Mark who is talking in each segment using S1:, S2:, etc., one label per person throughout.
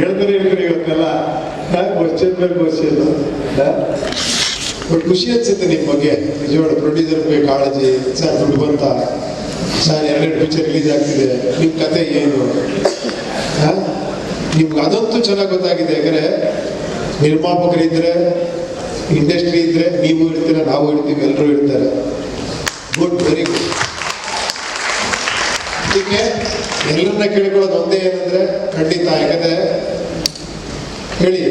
S1: ಹೇಳ್ತಾನೆ ಇರ್ತಾರೆ ಇವತ್ತೆಲ್ಲ. ಕ್ವಶನ್ ಮೇಲೆ ಕ್ವಶನ್ ಬಟ್ ಖುಷಿ ಅನ್ಸುತ್ತೆ ನಿಮ್ಮ ಬಗ್ಗೆ. ನಿಜವಾಡ ಪ್ರೊಡ್ಯೂಸರ್ ಬಗ್ಗೆ ಕಾಳಜಿ, ಸರ್ ದುಡ್ಡು ಬಂತ. ಸರ್, ಎರಡೆರಡು ಪಿಕ್ಚರ್ ರಿಲೀಸ್ ಆಗ್ತಿದೆ. ನಿಮ್ಮ ಕತೆ ಏನು? ನಿಮ್ಗೆ ಅದಂತೂ ಚೆನ್ನಾಗಿ ಗೊತ್ತಾಗಿದೆ. ಯಾಕಂದ್ರೆ ನಿರ್ಮಾಪಕರಿದ್ರೆ ಇಂಡಸ್ಟ್ರಿ ಇದ್ರೆ ನೀವು ಇರ್ತೀರ ನಾವು ಇರ್ತೀವಿ ಎಲ್ಲರೂ ಇರ್ತಾರೆ ಗುಡ್ ವೆರಿ ಗುಡ್ ಎಲ್ಲರನ್ನ ಕೇಳ್ಕೊಳ್ಳೋದು ಒಂದೇ ಏನಂದ್ರೆ, ಖಂಡಿತ, ಯಾಕಂದ್ರೆ ಹೇಳಿ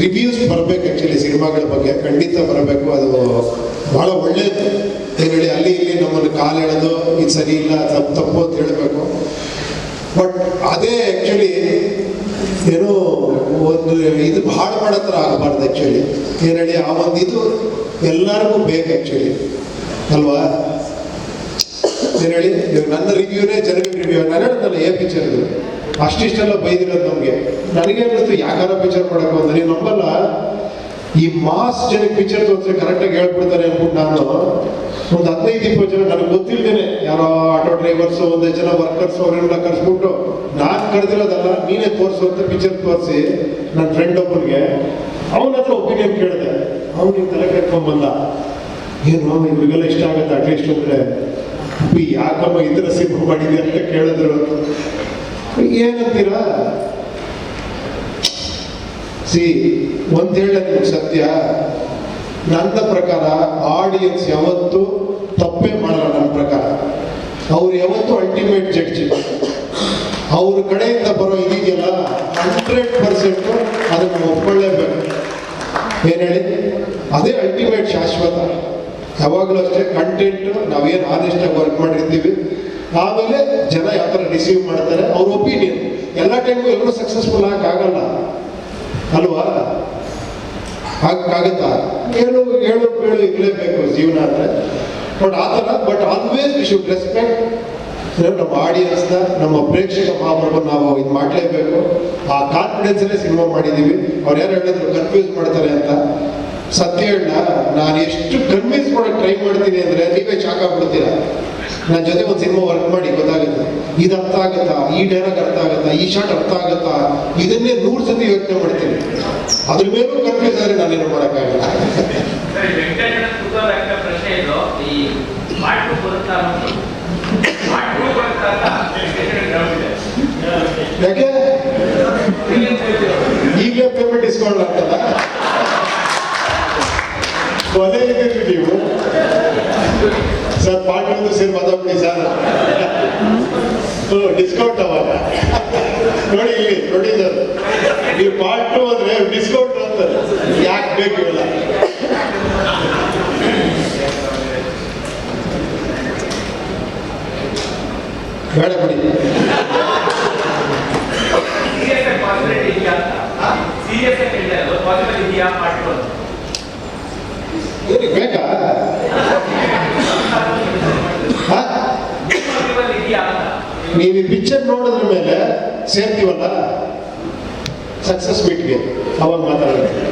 S1: ರಿವ್ಯೂಸ್ ಬರಬೇಕು ಆ್ಯಕ್ಚುಲಿ ಸಿನಿಮಾಗಳ ಬಗ್ಗೆ, ಖಂಡಿತ ಬರಬೇಕು, ಅದು ಬಹಳ ಒಳ್ಳೇದು. ಹೇಳಿ, ಅಲ್ಲಿ ಇಲ್ಲಿ ನಮ್ಮನ್ನು ಕಾಲು ಎಳೆದು, ಇದು ಸರಿ ಇಲ್ಲ, ತಪ್ಪು ತಪ್ಪು ಅಂತ ಹೇಳಬೇಕು. ಬಟ್ ಅದೇ ಆ್ಯಕ್ಚುಲಿ ಏನೋ ಒಂದು ಇದು ಭಾಳ ಮಾಡತ್ರ ಆಗಬಾರ್ದು ಆ್ಯಕ್ಚುಲಿ ಹೇಳಿ, ಆ ಒಂದು ಇದು ಎಲ್ಲರಿಗೂ ಬೇಕು ಆ್ಯಕ್ಚುಲಿ ಅಲ್ವಾ? ಏನು ಹೇಳಿ? ಇವಾಗ ನನ್ನ ರಿವ್ಯೂನೇ ಜನರಿಗೆ ರಿವ್ಯೂ ನಾನು ಹೇಳ್ತಲ್ಲ ಏ ಪಿಕ್ಚರ್ ಇದು? ಅಷ್ಟಿಷ್ಟೆಲ್ಲ ಬೈದಿರೋದು ನಮಗೆ. ನನಗೆ ಅನ್ನಿಸ್ತು ಯಾಕಾರ ಪಿಕ್ಚರ್ ಮಾಡಬೇಕು ಅಂತ ನೀವು ನಂಬಲ್ಲ? ಈ ಮಾಸ್ ಜನಕ್ಕೆ ಪಿಕ್ಚರ್ ತೋರಿಸ್ರೆ ಕರೆಕ್ಟಾಗಿ ಹೇಳ್ಬಿಡ್ತಾರೆ ಅನ್ಬಿಟ್ಟು ನಾನು ಒಂದು ಹದಿನೈದು, ಇಪ್ಪತ್ತು ಜನ, ನನಗೆ ಗೊತ್ತಿಲ್ದೇನೆ. ಯಾರೋ ಆಟೋ ಡ್ರೈವರ್ಸು ಒಂದೇ ಜನ ವರ್ಕರ್ಸ್ ಅವರೆಲ್ಲ ಕರ್ಸ್ಬಿಟ್ಟು ನಾನು ಕರೆದಿರೋದಲ್ಲ, ನೀನೇ ತೋರಿಸು ಅಂತ ಪಿಕ್ಚರ್ ತೋರಿಸಿ ನನ್ನ ಫ್ರೆಂಡ್ ಒಬ್ಬನಿಗೆ ಅವನ ಹತ್ರ ಒಪಿನಿಯನ್ ಕೇಳಿದೆ. ಅವ್ನಿಗೆ ತಲೆ ಕೆಟ್ಕೊಂಡ್ಬಂದ ಏನು, ಇವ್ರಿಗೆಲ್ಲ ಇಷ್ಟ ಆಗುತ್ತೆ ಅಟ್ಲೀಸ್ಟ್ ಅಂದ್ರೆ ಯಾಕಮ್ಮ ಇದ್ರ ಸಿಂಹ ಮಾಡಿದೆ ಅಂತ ಕೇಳಿದ್ರು ಏನಂತೀರಾ? ಸಿ, ಒಂದ್ ಸತ್ಯ. ನನ್ನ ಪ್ರಕಾರ ಆಡಿಯನ್ಸ್ ಯಾವತ್ತು ತಪ್ಪೇ ಮಾಡಲ್ಲ ನನ್ನ ಪ್ರಕಾರ. ಅವ್ರು ಯಾವತ್ತು ಅಲ್ಟಿಮೇಟ್ ಜಡ್ಜ್ ಅವ್ರ ಕಡೆಯಿಂದ ಬರೋ ಇದೆಯಲ್ಲ ಹಂಡ್ರೆಡ್ ಪರ್ಸೆಂಟ್ ಅದನ್ನು ಒಪ್ಕೊಳ್ಳೇಬೇಕು. ಏನ್ ಹೇಳಿ? ಅದೇ ಅಲ್ಟಿಮೇಟ್ ಶಾಶ್ವತ. ಯಾವಾಗಲೂ ಅಷ್ಟೇ ಕಂಟೆಂಟ್ ನಾವೇನು ಆನೆಸ್ಟ್ ಆಗಿ ವರ್ಕ್ ಮಾಡಿರ್ತೀವಿ. ಆಮೇಲೆ ಜನ ಯಾವ ಥರ ರಿಸೀವ್ ಮಾಡ್ತಾರೆ, ಅವ್ರ ಒಪಿನಿಯನ್ ಎಲ್ಲ ಟೈಮು ಎಲ್ಲರೂ ಸಕ್ಸಸ್ಫುಲ್ ಆಗಲ್ಲ ಅಲ್ವಾ? ಆಗತ್ತಾ ಹೇಳು ಹೇಳು, ಕೇಳು ಇರಲೇಬೇಕು ಜೀವನ ಅಂದ್ರೆ. ಬಟ್ ಆ ಥರ but always we should respect ನಮ್ಮ ಆಡಿಯನ್ಸ್ನ ನಮ್ಮ ಪ್ರೇಕ್ಷಕ ಮಹಾಪ್ರಭು ನಾವು ಇದು ಮಾಡಲೇಬೇಕು. ಆ ಕಾನ್ಫಿಡೆನ್ಸಲ್ಲೇ ಸಿನಿಮಾ ಮಾಡಿದ್ದೀವಿ ಅವ್ರು ಯಾರು ಹೇಳಿದ್ರು ಕನ್ಫ್ಯೂಸ್ ಮಾಡ್ತಾರೆ ಅಂತ. ಸತ್ಯ ಹೇಳ ನಾನು ಎಷ್ಟು ಕನ್ವಿನ್ಸ್ ಮಾಡೋಕೆ ಟ್ರೈ ಮಾಡ್ತೀನಿ ಅಂದರೆ ನೀವೇ ಶಾಕ್ ಆಗ್ಬಿಡ್ತೀರಾ? ನನ್ನ ಜೊತೆ ಒಂದು ಸಿನಿಮಾ ವರ್ಕ್ ಮಾಡಿ ಗೊತ್ತಾಗುತ್ತೆ. ಇದು ಅರ್ಥ ಆಗುತ್ತಾ? ಈ ಡೈಲಾಗ್ ಅರ್ಥ ಆಗುತ್ತಾ? ಈ ಶಾಟ್ ಅರ್ಥ ಆಗುತ್ತಾ? ಇದನ್ನೇ ನೂರು ಸತಿ ಯೋಚನೆ ಮಾಡ್ತೀನಿ. ಅದ್ರ ಮೇಲೂ ಕನ್ಫ್ಯೂಸ್ ಆದರೆ ನಾನೇನು ಮಾಡೋಕ್ಕಾಗಲ್ಲ
S2: ಸರಿ ಈಗಲೇ ಪೇಮೆಂಟ್ ಆಗ್ತಾ ಪ್ರಶ್ನೆ ಇದು ಈ ಪಾರ್ಟ್ ಟು ಬರುತ್ತಾ ಅನ್ನೋದು ಪಾರ್ಟ್ ಟು ಬರುತ್ತಾ ಅಂತ ವೆಂಕಟೇಶ್ವರ doubt ಇದೆ.
S1: ಯಾಕೆ ಈಗಲೇ ಪೇಮೆಂಟ್ ಇಸ್ಕೊಳ್ಳ ಅಂತಲ್ಲ ಕೊನೆ ಇದೀರಿ ನೀವು ಸರ್ ಪಾರ್ಟ್ ಒಂದು ಸೇರಿ ಮಾತಾಡ್ಬಿಡಿ ಸರ್ ಡಿಸ್ಕೌಂಟ್ ಅವಾಗ ನೋಡಿ ಇಲ್ಲಿ ಪ್ರೊಡ್ಯೂಸರ್ ನೀವು ಪಾರ್ಟ್ ಟು ಅಂದ್ರೆ ಡಿಸ್ಕೌಂಟ್ ಅಂತ ಯಾಕೆ ಬೇಕು ಇವೆಲ್ಲ ಬೇಡ ಬಿಡಿ
S2: ಸೀರಿಯಸ್
S1: ನೀವು ಈ ಪಿಕ್ಚರ್ ನೋಡಿದ್ರ ಮೇಲೆ ಸೇರ್ತೀವಲ್ಲ? ಸಕ್ಸಸ್ ಮೀಟ್ಗೆ ಅವಾಗ ಮಾತಾಡ್ತೀವಿ